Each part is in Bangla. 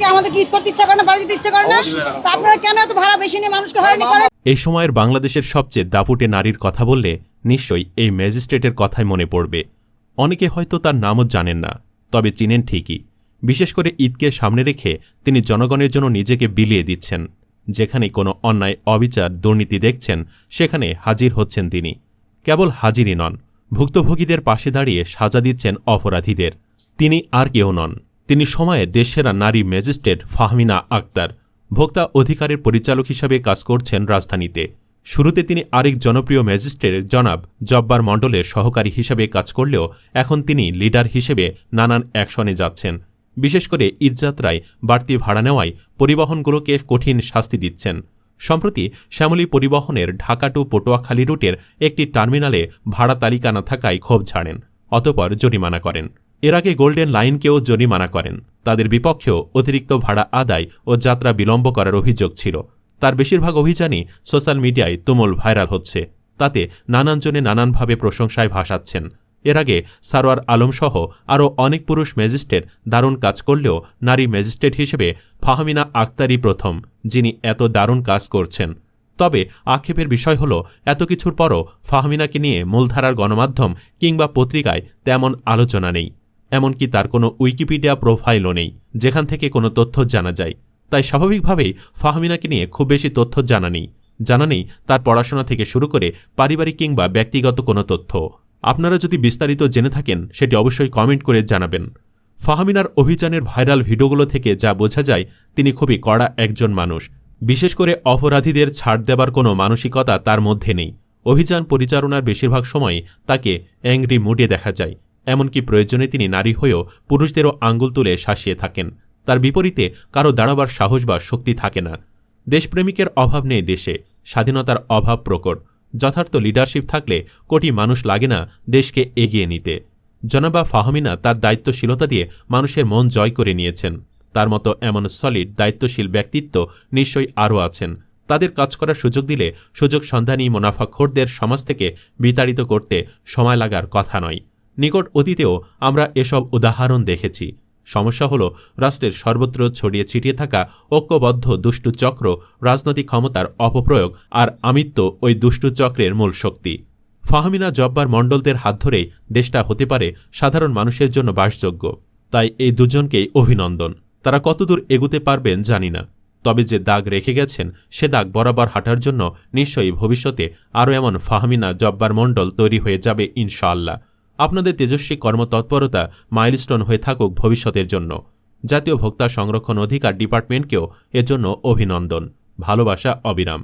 কি আমাদের কি ঈদ করতে ইচ্ছা করে না বাড়ি যেতে ইচ্ছা করে না? তা আপনারা কেন এত ভাড়া বেশি নিয়ে মানুষকে হয়রানি করেন? এই সময়ের বাংলাদেশের সবচেয়ে দাপুটে নারীর কথা বললে নিশ্চয়ই এই ম্যাজিস্ট্রেটের কথাই মনে পড়বে। অনেকে হয়তো তার নামও জানেন না তবে চিনেন ঠিকই। বিশেষ করে ঈদকে সামনে রেখে তিনি জনগণের জন্য নিজেকে বিলিয়ে দিচ্ছেন। যেখানে কোনো অন্যায় অবিচার দুর্নীতি দেখছেন সেখানে হাজির হচ্ছেন তিনি। কেবল হাজিরই নন ভুক্তভোগীদের পাশে দাঁড়িয়ে সাজা দিচ্ছেন অপরাধীদের। তিনি আর কেউ নন। তিনি সময়ে দেশসেরা নারী ম্যাজিস্ট্রেট ফাহমিনা আক্তার, ভোক্তা অধিকারের পরিচালক হিসাবে কাজ করছেন রাজধানীতে। শুরুতে তিনি আরেক জনপ্রিয় ম্যাজিস্ট্রেট জনাব জব্বার মণ্ডলের সহকারী হিসেবে কাজ করলেও এখন তিনি লিডার হিসেবে নানান অ্যাকশনে যাচ্ছেন। বিশেষ করে ঈদযাত্রায় বাড়তি ভাড়া নেওয়ায় পরিবহনগুলোকে কঠিন শাস্তি দিচ্ছেন। সম্প্রতি শ্যামলী পরিবহনের ঢাকা টু পটুয়াখালী রুটের একটি টার্মিনালে ভাড়া তালিকা না থাকায় ক্ষোভ ছাড়েন, অতপর জরিমানা করেন। এর আগে গোল্ডেন লাইনকেও জরিমানা করেন। তাদের বিপক্ষেও অতিরিক্ত ভাড়া আদায় ও যাত্রা বিলম্ব করার অভিযোগ ছিল। তার বেশিরভাগ অভিযানই সোশ্যাল মিডিয়ায় তুমুল ভাইরাল হচ্ছে। তাতে নানানজনে নানানভাবে প্রশংসায় ভাসাচ্ছেন। এর আগে সারোয়ার আলমসহ আরও অনেক পুরুষ ম্যাজিস্ট্রেট দারুণ কাজ করলেও নারী ম্যাজিস্ট্রেট হিসেবে ফাহমিনা আক্তারই প্রথম, যিনি এত দারুণ কাজ করছেন। তবে আক্ষেপের বিষয় হল, এত কিছুর পরও ফাহমিনাকে নিয়ে মূলধারার গণমাধ্যম কিংবা পত্রিকায় তেমন আলোচনা নেই। এমনকি তার কোনো উইকিপিডিয়া প্রোফাইলও নেই, যেখান থেকে কোনো তথ্য জানা যায়। তাই স্বাভাবিকভাবেই ফাহমিনাকে নিয়ে খুব বেশি তথ্য জানা নেই। জানা নেই তার পড়াশোনা থেকে শুরু করে পারিবারিক কিংবা ব্যক্তিগত কোনো তথ্য। আপনারা যদি বিস্তারিত জেনে থাকেন, সেটি অবশ্যই কমেন্ট করে জানাবেন। ফাহমিনার অভিযানের ভাইরাল ভিডিওগুলো থেকে যা বোঝা যায়, তিনি খুবই কড়া একজন মানুষ। বিশেষ করে অপরাধীদের ছাড় দেবার কোনো মানসিকতা তার মধ্যে নেই। অভিযান পরিচালনার বেশিরভাগ সময় তাকে অ্যাংরি মুডে দেখা যায়। এমনকি প্রয়োজনে তিনি নারী হয়েও পুরুষদেরও আঙ্গুল তুলে শাসিয়ে থাকেন। তার বিপরীতে কারও দাঁড়াবার সাহস বা শক্তি থাকে না। দেশপ্রেমিকের অভাব নেই দেশে, স্বাধীনতার অভাব প্রকট। যথার্থ লিডারশিপ থাকলে কোটি মানুষ লাগে না দেশকে এগিয়ে নিতে। জনাবা ফাহমিনা তার দায়িত্বশীলতা দিয়ে মানুষের মন জয় করে নিয়েছেন। তার মতো এমন সলিড দায়িত্বশীল ব্যক্তিত্ব নিশ্চয়ই আরও আছেন। তাদের কাজ করার সুযোগ দিলে সুযোগ সন্ধানী মুনাফাখোরদের সমাজ থেকে বিতাড়িত করতে সময় লাগার কথা নয়। নিকট অতীতেও আমরা এসব উদাহরণ দেখেছি। সমস্যা হল, রাষ্ট্রের সর্বত্র ছড়িয়ে ছিটিয়ে থাকা ঐক্যবদ্ধ দুষ্টু চক্র রাজনৈতিক ক্ষমতার অপপ্রয়োগ আর আমিত্ব ওই দুষ্টু চক্রের মূল শক্তি। ফাহমিনা জব্বার মণ্ডলদের হাত ধরেই দেশটা হতে পারে সাধারণ মানুষের জন্য বাসযোগ্য। তাই এই দুজনকেই অভিনন্দন। তারা কতদূর এগুতে পারবেন জানি না। তবে যে দাগ রেখে গেছেন, সে দাগ বরাবর হাঁটার জন্য নিশ্চয়ই ভবিষ্যতে আরও এমন ফাহমিনা জব্বার মণ্ডল তৈরি হয়ে যাবে ইনশাআল্লাহ। আপনাদের তেজস্বী কর্মতৎপরতা মাইলস্টোন হয়ে থাকুক ভবিষ্যতের জন্য। জাতীয় ভোক্তা সংরক্ষণ অধিকার ডিপার্টমেন্টকেও এর জন্য অভিনন্দন। ভালোবাসা, অবিরাম।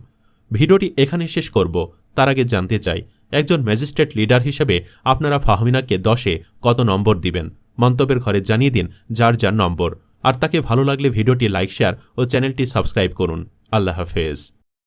ভিডিওটি এখানে শেষ করব। তার আগে জানতে চাই, একজন ম্যাজিস্ট্রেট লিডার হিসেবে আপনারা ফাহমিনাকে দশে কত নম্বর দিবেন? মন্তব্যের ঘরে জানিয়ে দিন যার যার নম্বর। আর তাকে ভালো লাগলে ভিডিওটি লাইক, শেয়ার ও চ্যানেলটি সাবস্ক্রাইব করুন। আল্লাহ হাফেজ।